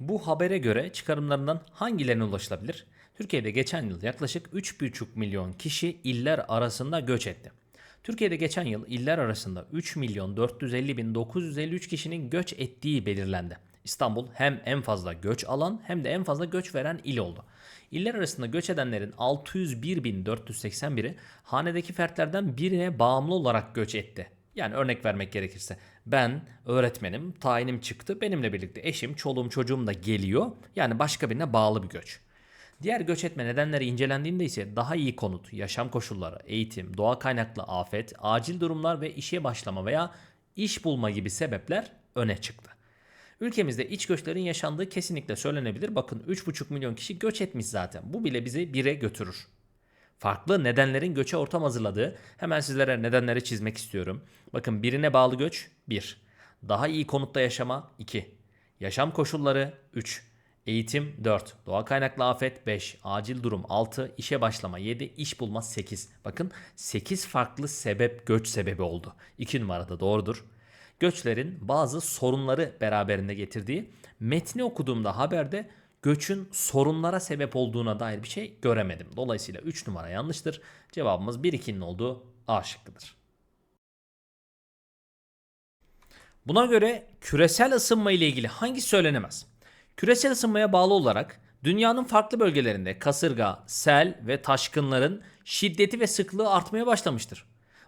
Bu habere göre çıkarımlarından hangilerine ulaşılabilir? Türkiye'de geçen yıl yaklaşık 3,5 milyon kişi iller arasında göç etti. Türkiye'de geçen yıl iller arasında 3 milyon 450 bin 953 kişinin göç ettiği belirlendi. İstanbul hem en fazla göç alan hem de en fazla göç veren il oldu. İller arasında göç edenlerin 601.481'i hanedeki fertlerden birine bağımlı olarak göç etti. Yani örnek vermek gerekirse ben öğretmenim, tayinim çıktı, benimle birlikte eşim, çoluğum, çocuğum da geliyor. Yani başka birine bağlı bir göç. Diğer göç etme nedenleri incelendiğinde ise daha iyi konut, yaşam koşulları, eğitim, doğa kaynaklı afet, acil durumlar ve işe başlama veya iş bulma gibi sebepler öne çıktı. Ülkemizde iç göçlerin yaşandığı kesinlikle söylenebilir. Bakın 3,5 milyon kişi göç etmiş zaten. Bu bile bizi bire götürür. Farklı nedenlerin göçe ortam hazırladığı hemen sizlere nedenleri çizmek istiyorum. Bakın birine bağlı göç 1. Daha iyi konutta yaşama 2. Yaşam koşulları 3. Eğitim 4. Doğa kaynaklı afet 5. Acil durum 6. İşe başlama 7. İş bulma 8. Bakın 8 farklı sebep göç sebebi oldu. 2 numarada doğrudur. Göçlerin bazı sorunları beraberinde getirdiği metni okuduğumda haberde göçün sorunlara sebep olduğuna dair bir şey göremedim. Dolayısıyla 3 numara yanlıştır. Cevabımız 1-2'nin olduğu A şıkkıdır. Buna göre küresel ısınma ile ilgili hangisi söylenemez? Küresel ısınmaya bağlı olarak dünyanın farklı bölgelerinde kasırga, sel ve taşkınların şiddeti ve sıklığı artmaya başlamıştır.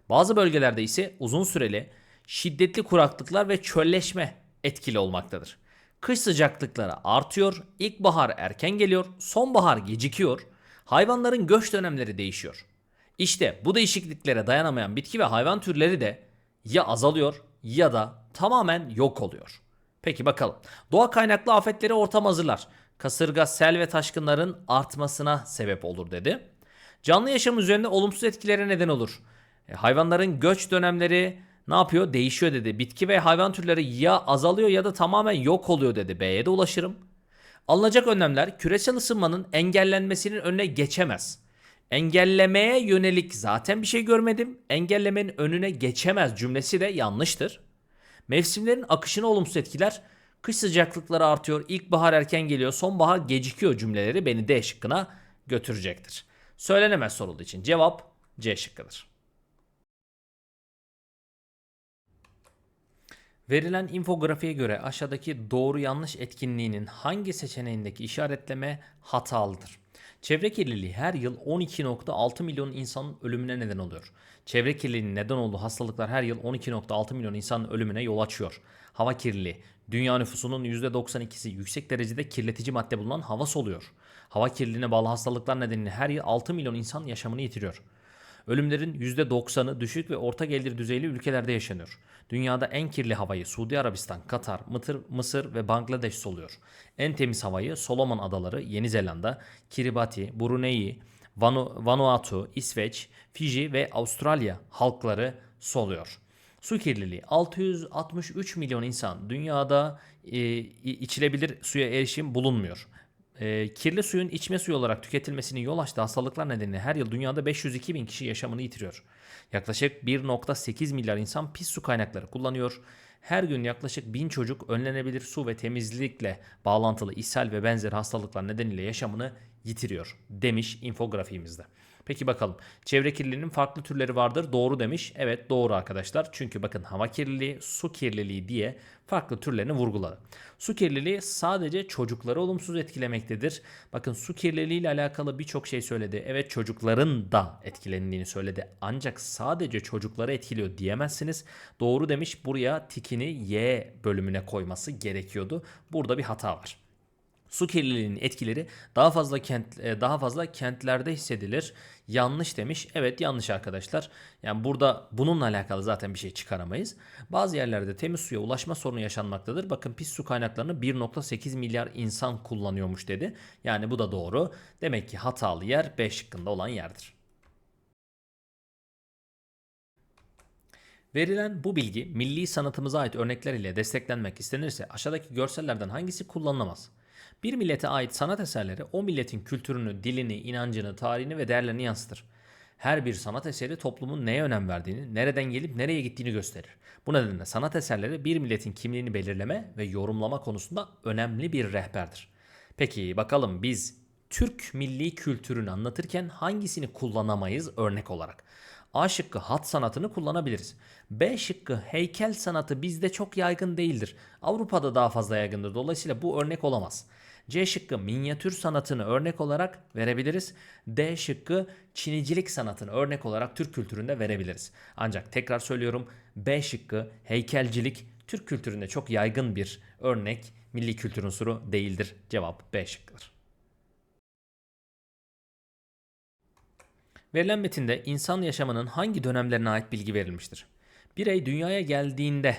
Bazı bölgelerde ise uzun süreli şiddetli kuraklıklar ve çölleşme etkili olmaktadır. Kış sıcaklıkları artıyor, ilkbahar erken geliyor, sonbahar gecikiyor, hayvanların göç dönemleri değişiyor. İşte bu değişikliklere dayanamayan bitki ve hayvan türleri de ya azalıyor ya da tamamen yok oluyor. Peki bakalım. Doğa kaynaklı afetleri ortam hazırlar. Kasırga, sel ve taşkınların artmasına sebep olur dedi. Canlı yaşam üzerinde olumsuz etkilere neden olur. E, hayvanların göç dönemleri ne yapıyor? Değişiyor dedi. Bitki ve hayvan türleri ya azalıyor ya da tamamen yok oluyor dedi. B'ye de ulaşırım. Alınacak önlemler küresel ısınmanın engellenmesinin önüne geçemez. Engellemeye yönelik zaten bir şey görmedim. Engellemenin önüne geçemez cümlesi de yanlıştır. Mevsimlerin akışını olumsuz etkiler. Kış sıcaklıkları artıyor, ilkbahar erken geliyor, sonbahar gecikiyor cümleleri beni D şıkkına götürecektir. Söylenemez sorulduğu için cevap C şıkkıdır. Verilen infografiye göre aşağıdaki doğru yanlış etkinliğinin hangi seçeneğindeki işaretleme hatalıdır? Çevre kirliliği her yıl 12.6 milyon insanın ölümüne neden oluyor. Çevre kirliliğinin neden olduğu hastalıklar her yıl 12.6 milyon insanın ölümüne yol açıyor. Hava kirliliği, dünya nüfusunun %92'si yüksek derecede kirletici madde bulunan hava soluyor. Hava kirliliğine bağlı hastalıklar nedeniyle her yıl 6 milyon insan yaşamını yitiriyor. Ölümlerin %90'ı düşük ve orta gelir düzeyli ülkelerde yaşanıyor. Dünyada en kirli havayı Suudi Arabistan, Katar, Mısır, Mısır ve Bangladeş soluyor. En temiz havayı Solomon Adaları, Yeni Zelanda, Kiribati, Brunei, Vanu, Vanuatu, İsveç, Fiji ve Avustralya halkları soluyor. Su kirliliği 663 milyon insan dünyada e, içilebilir suya erişim bulunmuyor. E, kirli suyun içme suyu olarak tüketilmesinin yol açtığı hastalıklar nedeniyle her yıl dünyada 502 bin kişi yaşamını yitiriyor. Yaklaşık 1.8 milyar insan pis su kaynakları kullanıyor. Her gün yaklaşık 1000 çocuk önlenebilir su ve temizlikle bağlantılı ishal ve benzeri hastalıklar nedeniyle yaşamını yitiriyor demiş infografimizde. Peki bakalım. Çevre kirliliğinin farklı türleri vardır. Doğru demiş. Evet doğru arkadaşlar. Çünkü bakın hava kirliliği, su kirliliği diye farklı türlerini vurguladı. Su kirliliği sadece çocukları olumsuz etkilemektedir. Bakın su kirliliği ile alakalı birçok şey söyledi. Evet çocukların da etkilendiğini söyledi. Ancak sadece çocukları etkiliyor diyemezsiniz. Doğru demiş. Buraya tikini Y bölümüne koyması gerekiyordu. Burada bir hata var. Su kirliliğinin etkileri daha fazla kent e, daha fazla kentlerde hissedilir. Yanlış demiş. Evet yanlış arkadaşlar. Yani burada bununla alakalı zaten bir şey çıkaramayız. Bazı yerlerde temiz suya ulaşma sorunu yaşanmaktadır. Bakın pis su kaynaklarını 1.8 milyar insan kullanıyormuş dedi. Yani bu da doğru. Demek ki hatalı yer B şıkkında olan yerdir. Verilen bu bilgi milli sanatımıza ait örnekler ile desteklenmek istenirse aşağıdaki görsellerden hangisi kullanılamaz? Bir millete ait sanat eserleri o milletin kültürünü, dilini, inancını, tarihini ve değerlerini yansıtır. Her bir sanat eseri toplumun neye önem verdiğini, nereden gelip nereye gittiğini gösterir. Bu nedenle sanat eserleri bir milletin kimliğini belirleme ve yorumlama konusunda önemli bir rehberdir. Peki bakalım biz Türk milli kültürünü anlatırken hangisini kullanamayız örnek olarak? A şıkkı hat sanatını kullanabiliriz. B şıkkı heykel sanatı bizde çok yaygın değildir. Avrupa'da daha fazla yaygındır. Dolayısıyla bu örnek olamaz. C şıkkı minyatür sanatını örnek olarak verebiliriz. D şıkkı çinicilik sanatını örnek olarak Türk kültüründe verebiliriz. Ancak tekrar söylüyorum B şıkkı heykelcilik Türk kültüründe çok yaygın bir örnek milli kültür unsuru değildir. Cevap B şıkkıdır. Verilen metinde insan yaşamının hangi dönemlerine ait bilgi verilmiştir? Birey dünyaya geldiğinde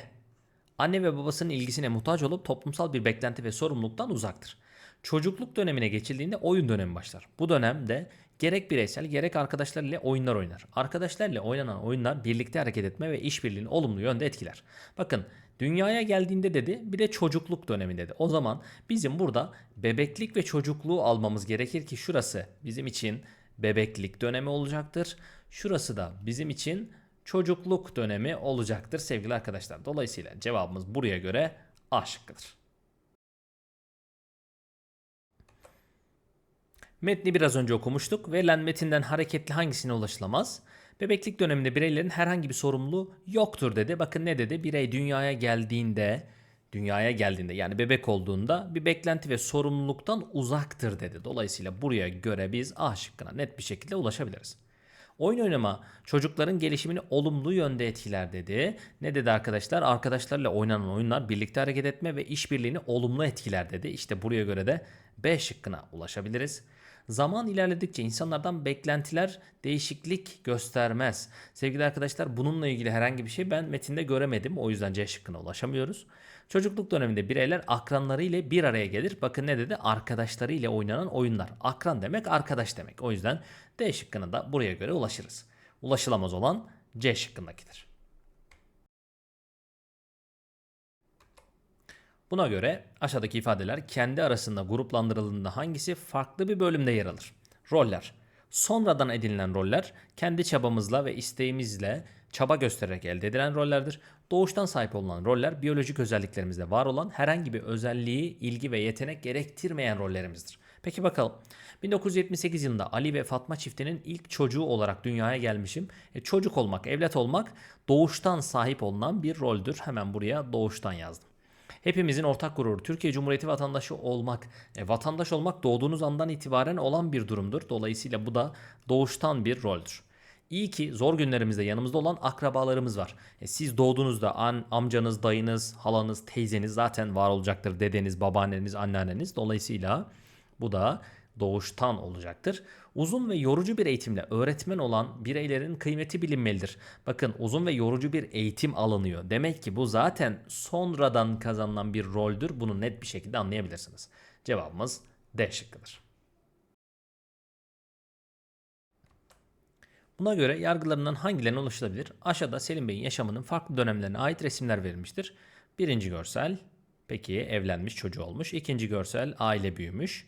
anne ve babasının ilgisine muhtaç olup toplumsal bir beklenti ve sorumluluktan uzaktır. Çocukluk dönemine geçildiğinde oyun dönemi başlar. Bu dönemde gerek bireysel gerek arkadaşlar oyunlar oynar. Arkadaşlarla oynanan oyunlar birlikte hareket etme ve işbirliğini olumlu yönde etkiler. Bakın dünyaya geldiğinde dedi bir de çocukluk dönemi dedi. O zaman bizim burada bebeklik ve çocukluğu almamız gerekir ki şurası bizim için bebeklik dönemi olacaktır. Şurası da bizim için çocukluk dönemi olacaktır sevgili arkadaşlar. Dolayısıyla cevabımız buraya göre A şıkkıdır. Metni biraz önce okumuştuk. Verilen metinden hareketli hangisine ulaşılamaz? Bebeklik döneminde bireylerin herhangi bir sorumluluğu yoktur dedi. Bakın ne dedi? Birey dünyaya geldiğinde, dünyaya geldiğinde yani bebek olduğunda bir beklenti ve sorumluluktan uzaktır dedi. Dolayısıyla buraya göre biz A şıkkına net bir şekilde ulaşabiliriz. Oyun oynama çocukların gelişimini olumlu yönde etkiler dedi. Ne dedi arkadaşlar? Arkadaşlarla oynanan oyunlar birlikte hareket etme ve işbirliğini olumlu etkiler dedi. İşte buraya göre de B şıkkına ulaşabiliriz. Zaman ilerledikçe insanlardan beklentiler değişiklik göstermez. Sevgili arkadaşlar bununla ilgili herhangi bir şey ben metinde göremedim. O yüzden C şıkkına ulaşamıyoruz. Çocukluk döneminde bireyler akranları ile bir araya gelir. Bakın ne dedi? Arkadaşları ile oynanan oyunlar. Akran demek arkadaş demek. O yüzden D şıkkına da buraya göre ulaşırız. Ulaşılamaz olan C şıkkındakidir. Buna göre aşağıdaki ifadeler kendi arasında gruplandırıldığında hangisi farklı bir bölümde yer alır? Roller. Sonradan edinilen roller kendi çabamızla ve isteğimizle çaba göstererek elde edilen rollerdir. Doğuştan sahip olunan roller biyolojik özelliklerimizde var olan herhangi bir özelliği, ilgi ve yetenek gerektirmeyen rollerimizdir. Peki bakalım. 1978 yılında Ali ve Fatma çiftinin ilk çocuğu olarak dünyaya gelmişim. E, çocuk olmak, evlat olmak doğuştan sahip olunan bir roldür. Hemen buraya doğuştan yazdım. Hepimizin ortak gururu Türkiye Cumhuriyeti vatandaşı olmak. E, vatandaş olmak doğduğunuz andan itibaren olan bir durumdur. Dolayısıyla bu da doğuştan bir roldür. İyi ki zor günlerimizde yanımızda olan akrabalarımız var. E, siz doğduğunuzda an, amcanız, dayınız, halanız, teyzeniz zaten var olacaktır. Dedeniz, babaanneniz, anneanneniz. Dolayısıyla bu da doğuştan olacaktır. Uzun ve yorucu bir eğitimle öğretmen olan bireylerin kıymeti bilinmelidir. Bakın uzun ve yorucu bir eğitim alınıyor. Demek ki bu zaten sonradan kazanılan bir roldür. Bunu net bir şekilde anlayabilirsiniz. Cevabımız D şıkkıdır. Buna göre yargılarından hangilerine ulaşılabilir? Aşağıda Selim Bey'in yaşamının farklı dönemlerine ait resimler verilmiştir. Birinci görsel, peki evlenmiş çocuğu olmuş. İkinci görsel, aile büyümüş.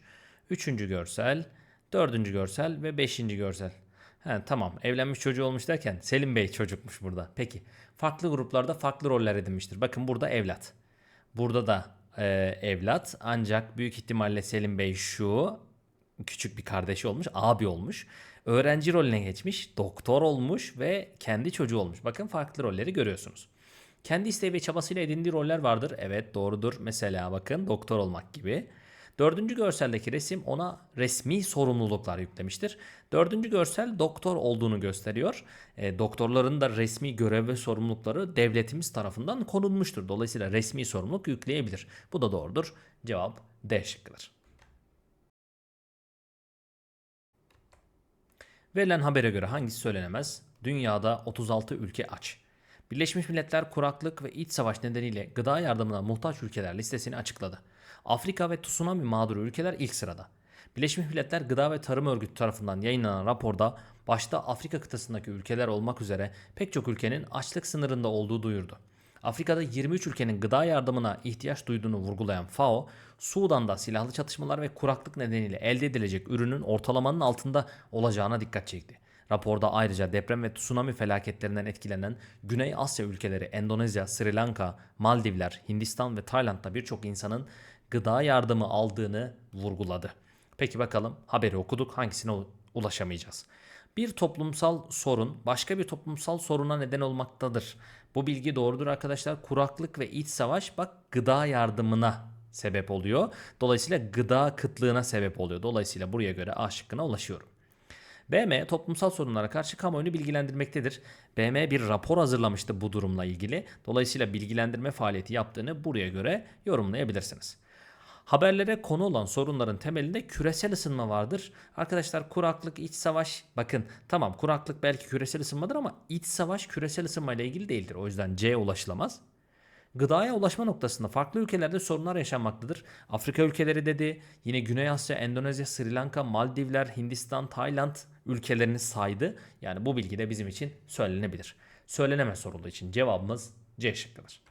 Üçüncü görsel, dördüncü görsel ve beşinci görsel. He, tamam evlenmiş çocuğu olmuş derken Selim Bey çocukmuş burada. Peki farklı gruplarda farklı roller edinmiştir. Bakın burada evlat. Burada da e, evlat ancak büyük ihtimalle Selim Bey şu küçük bir kardeşi olmuş, abi olmuş. Öğrenci rolüne geçmiş, doktor olmuş ve kendi çocuğu olmuş. Bakın farklı rolleri görüyorsunuz. Kendi isteği ve çabasıyla edindiği roller vardır. Evet doğrudur. Mesela bakın doktor olmak gibi. Dördüncü görseldeki resim ona resmi sorumluluklar yüklemiştir. Dördüncü görsel doktor olduğunu gösteriyor. E, doktorların da resmi görev ve sorumlulukları devletimiz tarafından konulmuştur. Dolayısıyla resmi sorumluluk yükleyebilir. Bu da doğrudur. Cevap D şıkkıdır. Verilen habere göre hangisi söylenemez? Dünyada 36 ülke aç. Birleşmiş Milletler kuraklık ve iç savaş nedeniyle gıda yardımına muhtaç ülkeler listesini açıkladı. Afrika ve tsunami mağduru ülkeler ilk sırada. Birleşmiş Milletler Gıda ve Tarım Örgütü tarafından yayınlanan raporda başta Afrika kıtasındaki ülkeler olmak üzere pek çok ülkenin açlık sınırında olduğu duyurdu. Afrika'da 23 ülkenin gıda yardımına ihtiyaç duyduğunu vurgulayan FAO, Sudan'da silahlı çatışmalar ve kuraklık nedeniyle elde edilecek ürünün ortalamanın altında olacağına dikkat çekti. Raporda ayrıca deprem ve tsunami felaketlerinden etkilenen Güney Asya ülkeleri Endonezya, Sri Lanka, Maldivler, Hindistan ve Tayland'da birçok insanın gıda yardımı aldığını vurguladı. Peki bakalım haberi okuduk hangisine ulaşamayacağız? Bir toplumsal sorun başka bir toplumsal soruna neden olmaktadır. Bu bilgi doğrudur arkadaşlar. Kuraklık ve iç savaş bak gıda yardımına sebep oluyor. Dolayısıyla gıda kıtlığına sebep oluyor. Dolayısıyla buraya göre A şıkkına ulaşıyorum. BM toplumsal sorunlara karşı kamuoyunu bilgilendirmektedir. BM bir rapor hazırlamıştı bu durumla ilgili. Dolayısıyla bilgilendirme faaliyeti yaptığını buraya göre yorumlayabilirsiniz. Haberlere konu olan sorunların temelinde küresel ısınma vardır. Arkadaşlar kuraklık, iç savaş bakın tamam kuraklık belki küresel ısınmadır ama iç savaş küresel ısınma ile ilgili değildir. O yüzden C ulaşılamaz. Gıdaya ulaşma noktasında farklı ülkelerde sorunlar yaşanmaktadır. Afrika ülkeleri dedi, yine Güney Asya, Endonezya, Sri Lanka, Maldivler, Hindistan, Tayland ülkelerini saydı. Yani bu bilgi de bizim için söylenebilir. Söylenemez sorulduğu için cevabımız C şıkkıdır.